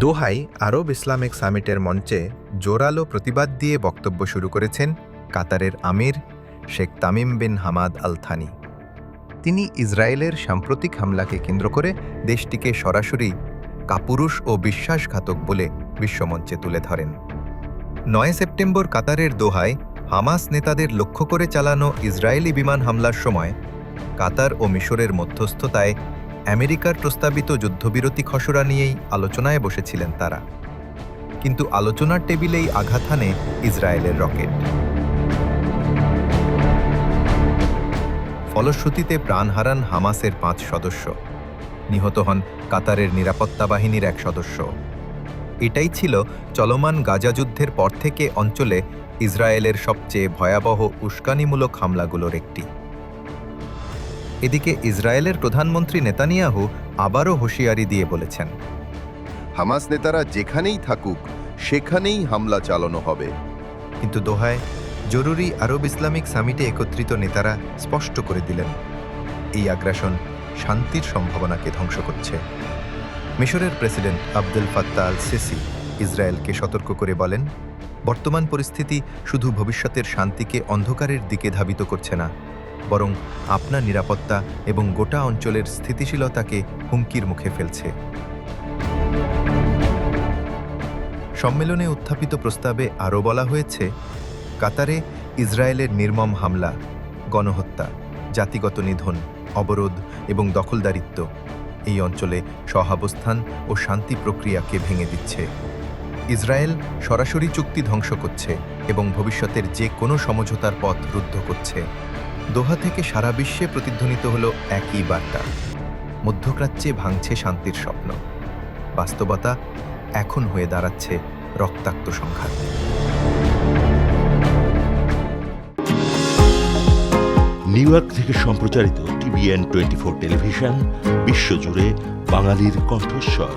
দোহাই আরব ইসলামিক সামিটের মঞ্চে জোরালো প্রতিবাদ দিয়ে বক্তব্য শুরু করেছেন কাতারের emir Sheikh Tamim bin Hamad Al Thani তিনি ইসরায়েলের সাম্প্রতিক হামলাকে কেন্দ্র করে দেশটিকে সরাসরি কাপুরুষ ও বিশ্বাসঘাতক বলে বিশ্বমঞ্চে তুলে ধরেন। নয় সেপ্টেম্বর কাতারের দোহায় হামাস নেতাদের লক্ষ্য করে চালানো ইসরায়েলি বিমান হামলার সময় কাতার ও মিশরের মধ্যস্থতায় আমেরিকার প্রস্তাবিত যুদ্ধবিরতি খসড়া নিয়েই আলোচনায় বসেছিলেন তারা। কিন্তু আলোচনার টেবিলেই আঘাত হানে ইসরায়েলের রকেট। ফলশ্রুতিতে প্রাণ হারান হামাসের পাঁচ সদস্য। নিহত হন কাতারের নিরাপত্তা বাহিনীর এক সদস্য। এটাই ছিল চলমান গাজা যুদ্ধের পর থেকে অঞ্চলে ইসরায়েলের সবচেয়ে ভয়াবহ উস্কানিমূলক হামলাগুলোর একটি। এদিকে ইসরায়েলের প্রধানমন্ত্রী নেতানিয়াহু আবারও হুঁশিয়ারি দিয়ে বলেছেন। হামাস নেতারা যেখানেই থাকুক সেখানেই হামলা চালানো হবে। কিন্তু দোহায় জরুরি আরব ইসলামিক সামিটে একত্রিত নেতারা স্পষ্ট করে দিলেন এই আগ্রাসন শান্তির সম্ভাবনাকে ধ্বংস করছে। মিশরের president Abdul Fattah al Sisi ইসরায়েলকে সতর্ক করে বলেন বর্তমান পরিস্থিতি শুধু ভবিষ্যতের শান্তিকে অন্ধকারের দিকে ধাবিত করছে না বরং আপনার নিরাপত্তা এবং গোটা অঞ্চলের স্থিতিশীলতাকে হুমকির মুখে ফেলছে। সম্মেলনে উত্থাপিত প্রস্তাবে আরও বলা হয়েছে, কাতারে ইসরায়েলের নির্মম হামলা, গণহত্যা, জাতিগত নিধন, অবরোধ এবং দখলদারিত্ব এই অঞ্চলে সহাবস্থান ও শান্তি প্রক্রিয়াকে ভেঙে দিচ্ছে। ইসরায়েল সরাসরি চুক্তি ধ্বংস করছে এবং ভবিষ্যতের যে কোনো সমঝোতার পথ রুদ্ধ করছে। দোহা থেকে সারা বিশ্বে প্রতিধ্বনিত হল একই বার্তা। মধ্যপ্রাচ্যে ভাঙছে শান্তির স্বপ্ন। বাস্তবতা এখন হয়ে দাঁড়াচ্ছে রক্তাক্ত সংঘাত। নিউ ইয়র্ক থেকে সম্প্রচারিত টিভিএন টোয়েন্টি ফোর টেলিভিশন, বিশ্বজুড়ে বাঙালির কণ্ঠস্বর।